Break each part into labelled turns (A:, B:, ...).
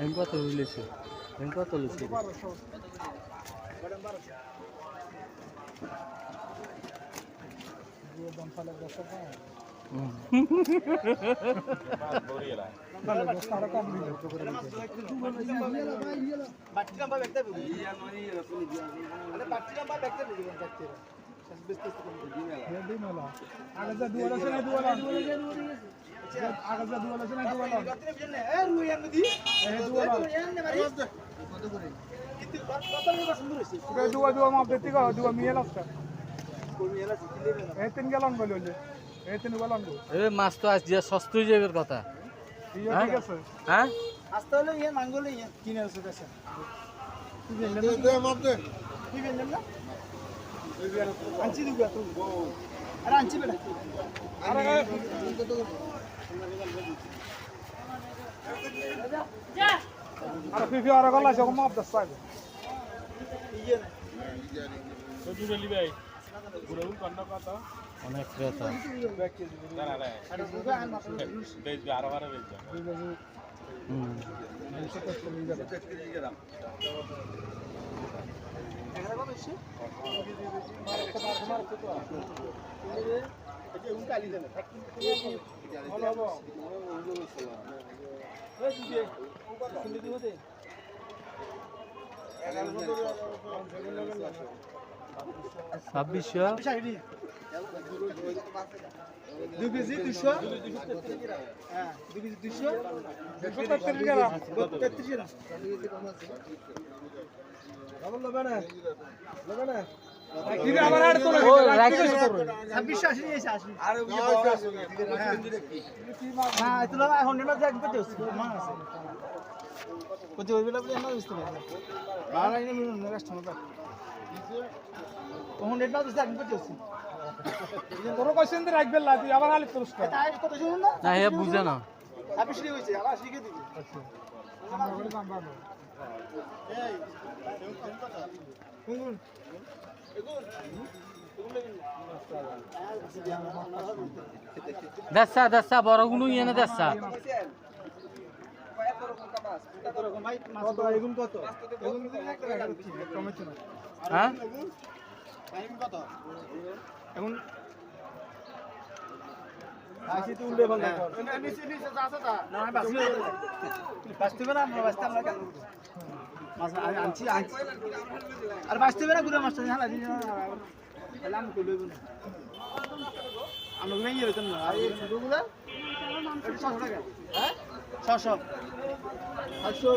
A: না
B: তারা ধরি না ভাই মনে হইলে আগুছি না আনো বেশ খাইছি বের কি মাছ না আরে একটা আড়ে দিয়ে গ্যারান্টি সামনে তাতে বাড়া বাড়া দিয়ে আমি গ্যারান্টি দিই লং যে বাসবে ছিল না আমি মারা হইল মনে কত মনে হয়
A: এম কত লিছে এম কত লিছে
B: বাটি নাম্বার ব্যাগটা বেরো আরে বাটি নাম্বার ব্যাগটা বেরো দেখতে বেস্ট বেস্ট করে
A: এ মাছ তো আজ দিয়া সস্তুই যাবের কথা। হ্যাঁ?
B: আসতে হলে ইয়ে মাঙ্গলে ইয়ে কিনে আসে কাছে তুই বেনলেন তুই বেনলেন না আনছি দিবি তুই আরে আনছি বেটা ইয়ে না
A: অনেক ক্রেতা
B: আরে বুঝা আন মাথা
A: হুম
B: এখানে কত এসছে
A: ছাব্বিশশো।
B: দুই কেজি দুশো হ্যাঁ দুই কেজি দুশো তেত্রিশ গ্রাম না না
A: বুঝে না।
B: এই, কোন?
A: দেশা দেশা বড়গুলো ইয়ে না দেশা
B: কত রকম ভাই? কত? এগুন কত? এগুন কিন্তু একটা টাকা দিচ্ছি, কমেছে না।
A: হ্যাঁ
B: এগুন কত? এগুন আশি তো উল্টে। না, আমি বাঁচি না। আমরা বাঁচতে আমরা? মাছ আনছি, আনছি। আর বাঁচতে না, গুড়া মাছটা হালা দিয়ে না, তাহলে আমি কই লইব না। আমরা ভেঙে যেতাম না। আর এই ছোটগুলা, ছশো। হ্যাঁ?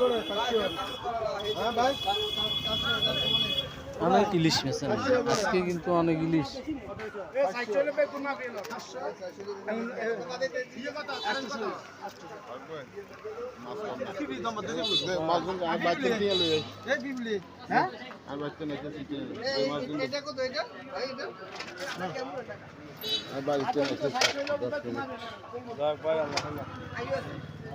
B: করে। হ্যাঁ ভাই?
A: অনেক ইলিশ মেশে আজকে কিন্তু অনেক ইলিশ
B: হ্যাঁ আচ্ছা